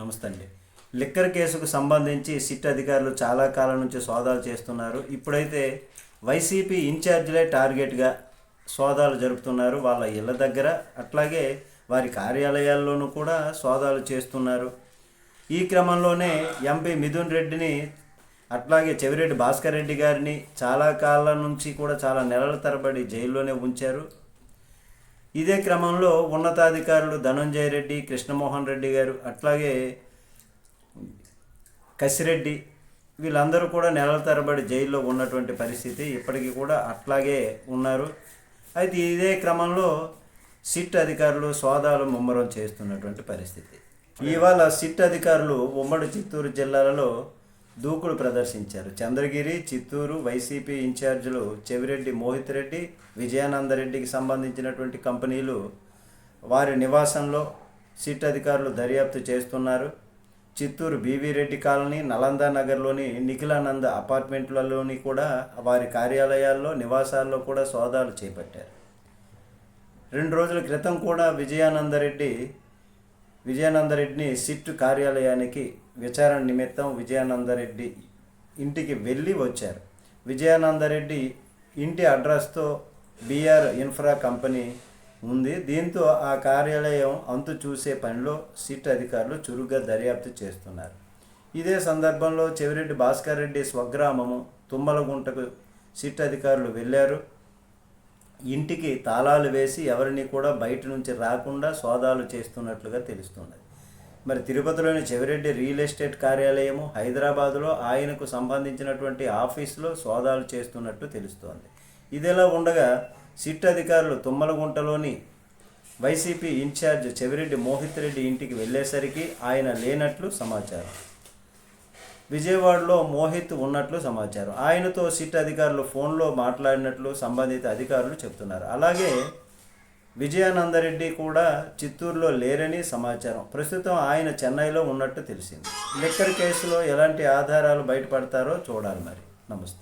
నమస్తే అండి లిక్కర్ కేసుకు సంబంధించి సిట్ అధికారులు చాలా కాలం నుంచి సోదాలు చేస్తున్నారు. ఇప్పుడైతే వైసీపీ ఇన్ఛార్జీలే టార్గెట్గా సోదాలు జరుపుతున్నారు వాళ్ళ ఇళ్ళ దగ్గర. అట్లాగే వారి కార్యాలయాల్లోనూ కూడా సోదాలు చేస్తున్నారు. ఈ క్రమంలోనే ఎంపీ మిథున్ రెడ్డిని అట్లాగే చెవిరెడ్డి భాస్కర్ రెడ్డి గారిని చాలా కాలం నుంచి కూడా చాలా నెలల తరబడి జైల్లోనే ఉంచారు. ఇదే క్రమంలో ఉన్నతాధికారులు ధనంజయ రెడ్డి కృష్ణమోహన్ రెడ్డి గారు అట్లాగే కసిరెడ్డి వీళ్ళందరూ కూడా నెలల తరబడి జైల్లో ఉన్నటువంటి పరిస్థితి ఇప్పటికీ కూడా అట్లాగే ఉన్నారు. అయితే ఇదే క్రమంలో సిట్ అధికారులు సోదాలు ముమ్మరం చేస్తున్నటువంటి పరిస్థితి. ఇవాళ సిట్ అధికారులు ఉమ్మడి చిత్తూరు జిల్లాలలో దూకుడు ప్రదర్శించారు. చంద్రగిరి చిత్తూరు వైసీపీ ఇన్ఛార్జీలు చెవిరెడ్డి మోహిత్ రెడ్డి విజయానందరెడ్డికి సంబంధించినటువంటి కంపెనీలు వారి నివాసంలో సిట్ అధికారులు దర్యాప్తు చేస్తున్నారు. Chittoor B V Reddy colony Nalanda నగర్లోని నిఖిలానంద అపార్ట్మెంట్లలోని కూడా వారి కార్యాలయాల్లో నివాసాల్లో కూడా సోదాలు చేపట్టారు. రెండు రోజుల క్రితం కూడా విజయానందరెడ్డి విజయానందరెడ్డిని సిట్ కార్యాలయానికి విచారణ నిమిత్తం విజయానందరెడ్డి ఇంటికి వెళ్ళి వచ్చారు. విజయానందరెడ్డి ఇంటి అడ్రస్తో బీఆర్ ఇన్ఫ్రా కంపెనీ ఉంది. దీంతో ఆ కార్యాలయం అంతు చూసే పనిలో సిట్ అధికారులు చురుగ్గా దర్యాప్తు చేస్తున్నారు. ఇదే సందర్భంలో చెవిరెడ్డి భాస్కర్ రెడ్డి స్వగ్రామము తుమ్మలగుంటకు సిట్ అధికారులు వెళ్ళారు. ఇంటికి తాళాలు వేసి ఎవరిని కూడా బయట నుంచి రాకుండా సోదాలు చేస్తున్నట్లుగా తెలుస్తున్నది మరి తిరుపతిలోని చెవిరెడ్డి రియల్ ఎస్టేట్ కార్యాలయము హైదరాబాదులో ఆయనకు సంబంధించినటువంటి ఆఫీసులో సోదాలు చేస్తున్నట్టు తెలుస్తోంది. ఇదిలా ఉండగా సిట్ అధికారులు తుమ్మలగుంటలోని వైసీపీ ఇన్ఛార్జ్ చెవిరెడ్డి మోహిత్ రెడ్డి ఇంటికి వెళ్ళేసరికి ఆయన లేనట్లు సమాచారం. విజయవాడలో మోహిత్ ఉన్నట్లు సమాచారం. ఆయనతో సిట్ అధికారులు ఫోన్లో మాట్లాడినట్లు సంబంధిత అధికారులు చెప్తున్నారు. అలాగే విజయానందరెడ్డి కూడా చిత్తూరులో లేరని సమాచారం. ప్రస్తుతం ఆయన చెన్నైలో ఉన్నట్టు తెలిసింది. లిక్కర్ కేసులో ఎలాంటి ఆధారాలు బయటపడతారో చూడాలి మరి. నమస్తే.